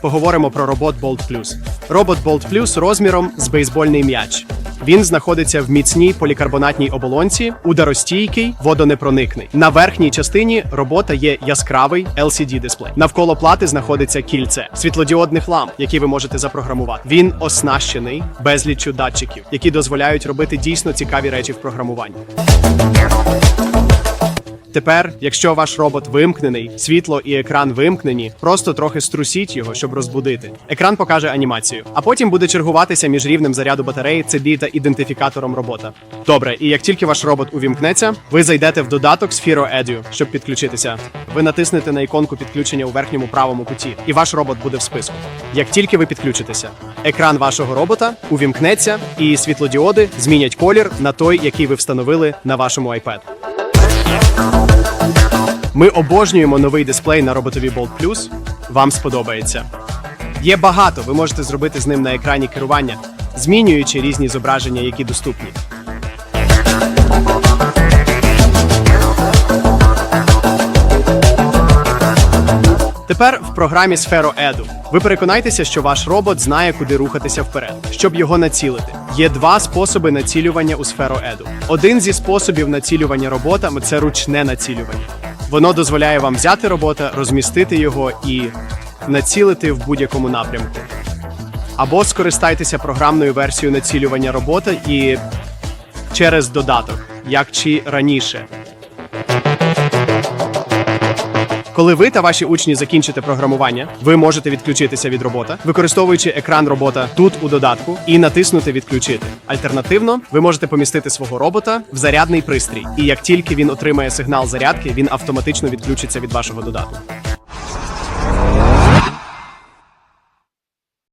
поговоримо про робот Bolt Plus. Робот Bolt Plus розміром з бейсбольний м'яч. Він знаходиться в міцній полікарбонатній оболонці, ударостійкий, водонепроникний. На верхній частині робота є яскравий LCD дисплей. Навколо плати знаходиться кільце світлодіодних ламп, які ви можете запрограмувати. Він оснащений безліччю датчиків, які дозволяють робити дійсно цікаві речі в програмуванні. Тепер, якщо ваш робот вимкнений, світло і екран вимкнені, просто трохи струсіть його, щоб розбудити. Екран покаже анімацію, а потім буде чергуватися між рівнем заряду батареї CB та ідентифікатором робота. Добре, і як тільки ваш робот увімкнеться, ви зайдете в додаток Firo Edu, щоб підключитися. Ви натиснете на іконку підключення у верхньому правому куті, і ваш робот буде в списку. Як тільки ви підключитеся, екран вашого робота увімкнеться, і світлодіоди змінять колір на той, який ви встановили на вашому iPad. Ми обожнюємо новий дисплей на роботові Bolt Plus. Вам сподобається. Є багато, ви можете зробити з ним на екрані керування, змінюючи різні зображення, які доступні. Тепер в програмі Sphero Edu ви переконайтеся, що ваш робот знає, куди рухатися вперед, щоб його націлити. Є два способи націлювання у сферу еду. Один зі способів націлювання роботами це ручне націлювання. Воно дозволяє вам взяти робота, розмістити його і націлити в будь-якому напрямку. Або скористайтеся програмною версією націлювання робота і через додаток, як чи раніше. Коли ви та ваші учні закінчите програмування, ви можете відключитися від робота, використовуючи екран робота тут у додатку і натиснути Відключити. Альтернативно, ви можете помістити свого робота в зарядний пристрій, і як тільки він отримає сигнал зарядки, він автоматично відключиться від вашого додатку.